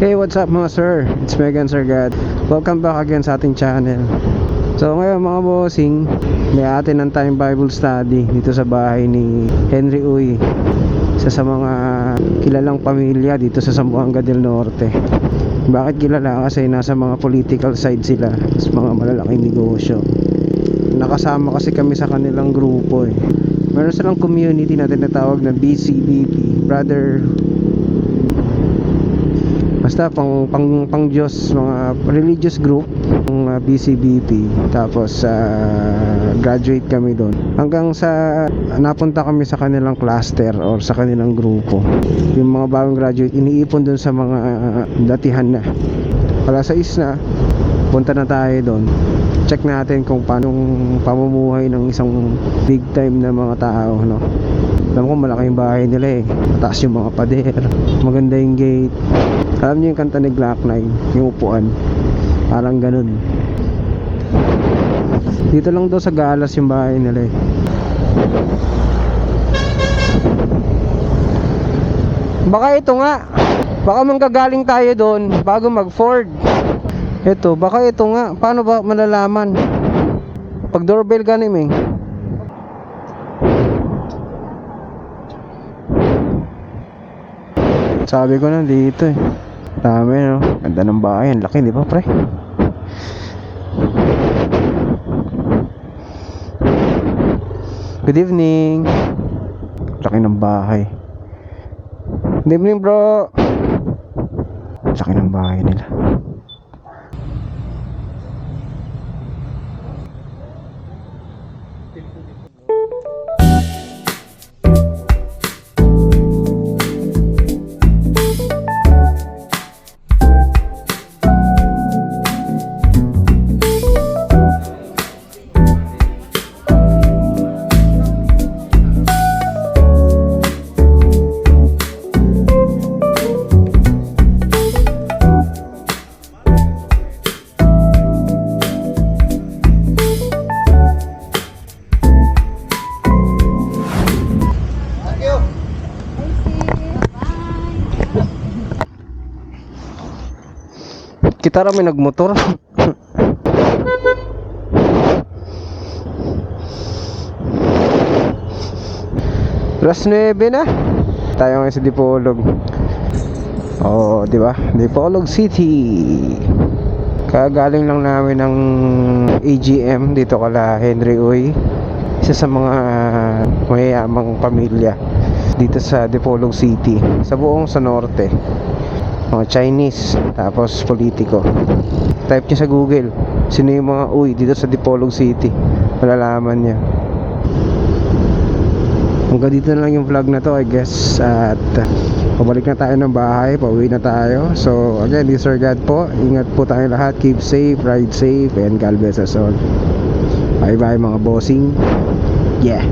Hey, what's up mga sir? It's Megan Sargat. Welcome back again sa ating channel. So ngayon mga bossing, may atin ng time Bible study dito sa bahay ni Henry Uy. Isa sa mga kilalang pamilya dito sa Zamboanga del Norte. Bakit kilala? Kasi nasa mga political side sila sa mga malalaking negosyo. Nakasama kasi kami sa kanilang grupo eh. Meron silang community na tinatawag na BCBP, Brother Basta pang pang pang Diyos, mga religious group ng uh, BCBP. Tapos uh, graduate kami doon. Hanggang sa napunta kami sa kanilang cluster or sa kanilang grupo. Yung mga bagong graduate iniipon doon sa mga uh, datihan na. Wala sa isna, punta na tayo doon. Check natin kung paano pamumuhay ng isang big time na mga tao, no? Alam ko malaki yung bahay nila eh. Mataas yung mga pader. Maganda yung gate. Alam niyo yung kanta ni Glock 9, yung upuan. Parang ganun. Dito lang daw sa Galas yung bahay nila eh. Baka ito nga. Baka manggagaling tayo doon bago mag Ford. Ito, baka ito nga. Paano ba malalaman? Pag doorbell ka ni Sabi ko na dito eh. Dami no. Ganda ng bahay. Ang laki, di ba pre? Good evening. Laki ng bahay. Good evening bro. Laki ng bahay nila. Kita rami nagmotor. Alas 9 na. Tayo ngayon sa Dipolog. Oo, di ba? Dipolog City. Kagaling lang namin ng AGM dito kala Henry Uy. Isa sa mga mayayamang pamilya dito sa Dipolog City. Sa buong sa norte mga Chinese tapos politiko. Type niya sa google sino yung mga uy dito sa Dipolog City. Malalaman niya. Hanggang dito na lang yung vlog na to I guess. At pabalik na tayo ng bahay pauwi na tayo. So again this Sir God po. Ingat po tayo lahat. Keep safe ride safe and God bless us all. Bye bye mga bossing. Yeah